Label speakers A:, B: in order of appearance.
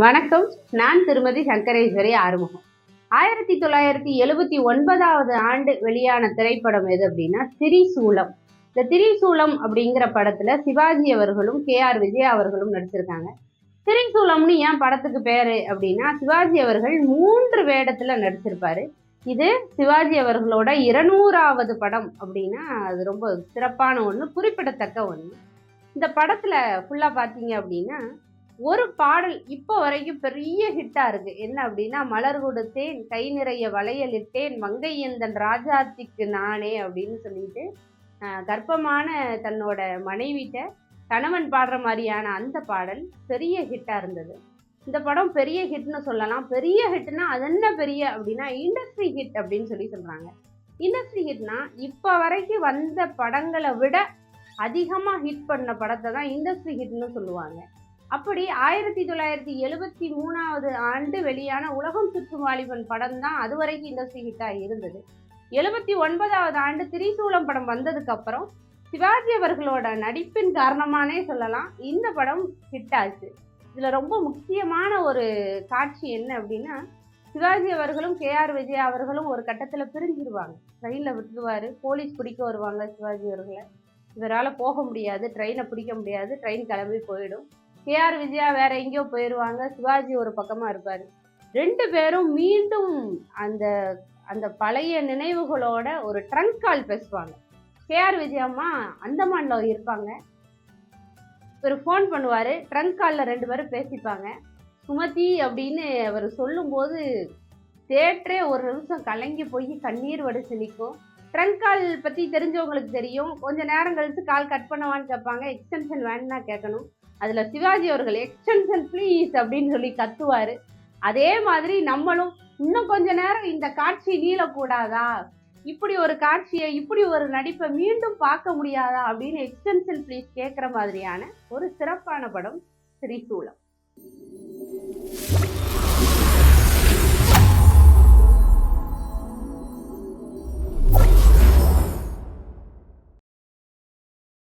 A: வணக்கம். நான் திருமதி சங்கரேஸ்வரி ஆறுமுகம். ஆயிரத்தி தொள்ளாயிரத்தி எழுபத்தி ஒன்பதாவது ஆண்டு வெளியான திரைப்படம் எது அப்படின்னா திரிசூலம். இந்த திரிசூலம் அப்படிங்கிற படத்துல சிவாஜி அவர்களும் கே ஆர் விஜய் அவர்களும் நடிச்சிருக்காங்க. திரிசூலம்னு ஏன் படத்துக்கு பேரு அப்படின்னா சிவாஜி அவர்கள் மூன்று வேடத்துல நடிச்சிருப்பாரு. இது சிவாஜி அவர்களோட இருநூறாவது படம் அப்படின்னா அது ரொம்ப சிறப்பான ஒன்று குறிப்பிடத்தக்க ஒன்று இந்த படத்தில் ஃபுல்லாக பார்த்தீங்க அப்படின்னா ஒரு பாடல் இப்போ வரைக்கும் பெரிய ஹிட்டாக இருக்குது என்ன அப்படின்னா மலர் கொடுத்தேன் கை நிறைய வளையலிட்டேன் மங்கையந்தன் ராஜாத்திக்கு நானே அப்படின்னு சொல்லிட்டு கர்ப்பமான தன்னோட மனைவிட்ட கணவன் பாடுற மாதிரியான அந்த பாடல் பெரிய ஹிட்டாக இருந்தது. இந்த படம் பெரிய ஹிட்னு சொல்லலாம். பெரிய ஹிட்னா அது என்ன பெரிய அப்படின்னா இண்டஸ்ட்ரி ஹிட் அப்படின்னு சொல்லி சொல்கிறாங்க இண்டஸ்ட்ரி ஹிட்னா இப்போ வரைக்கும் வந்த படங்களை விட அதிகமாக ஹிட் பண்ண படத்தை தான் இண்டஸ்ட்ரி ஹிட்னு சொல்லுவாங்க. அப்படி ஆயிரத்தி தொள்ளாயிரத்தி எழுபத்தி மூணாவது ஆண்டு வெளியான உலகம் சுற்றும் வாலிபன் படம் தான் அது வரைக்கும் இண்டஸ்ட்ரி ஹிட்டாக இருந்தது. எழுபத்தி ஒன்பதாவது ஆண்டு திரிசூலம் படம் வந்ததுக்கு அப்புறம் சிவாஜி அவர்களோட நடிப்பின் காரணமானே சொல்லலாம். இந்த படம் ஹிட் ஆச்சு. இதில் ரொம்ப முக்கியமான ஒரு காட்சி என்ன அப்படின்னா சிவாஜி அவர்களும் கே ஆர் விஜயா அவர்களும் ஒரு கட்டத்தில் பிரிஞ்சிருவாங்க. ட்ரெயினில் விட்டுருவாரு. போலீஸ் பிடிக்க வருவாங்க சிவாஜி அவர்களை. இவரால் போக முடியாது ட்ரெயினை பிடிக்க முடியாது ட்ரெயின் கிளம்பி போயிடும். கேஆர் விஜயா வேற எங்கேயோ போயிடுவாங்க சிவாஜி ஒரு பக்கமா இருப்பாரு. ரெண்டு பேரும் மீண்டும் அந்த அந்த பழைய நினைவுகளோட ஒரு ட்ரங்க் கால் பேசுவாங்க. கேஆர் விஜயம்மா அந்தமான்ல இருப்பாங்க. இவர் ஃபோன் பண்ணுவார். ட்ரங்க் காலில் ரெண்டு பேரும் பேசிப்பாங்க. சுமதி அப்படின்னு அவர் சொல்லும்போது தேட்டரே ஒரு நிமிஷம் கலங்கி போய் கண்ணீர் வடிச்சு நிற்கும் ட்ரங்க் கால் பற்றி தெரிஞ்சவங்களுக்கு தெரியும். கொஞ்சம் நேரம் கழித்து கால் கட் பண்ணவான்னு கேட்பாங்க. எக்ஸ்டென்ஷன் வேணும்னா கேட்கணும். அதில் சிவாஜி அவர்கள் எக்ஸ்டென்ஷன் ப்ளீஸ் அப்படின்னு சொல்லி கத்துவார். அதே மாதிரி நம்மளும் இன்னும் கொஞ்ச நேரம் இந்த காட்சி நீளக்கூடாதா? இப்படி ஒரு காட்சியை இப்படி ஒரு நடிப்பை மீண்டும் பார்க்க முடியாதா? அப்படின்னு எக்ஸ்டென்ஷன் ப்ளீஸ் கேட்குற மாதிரியான ஒரு சிறப்பான படம் திரிசூலம்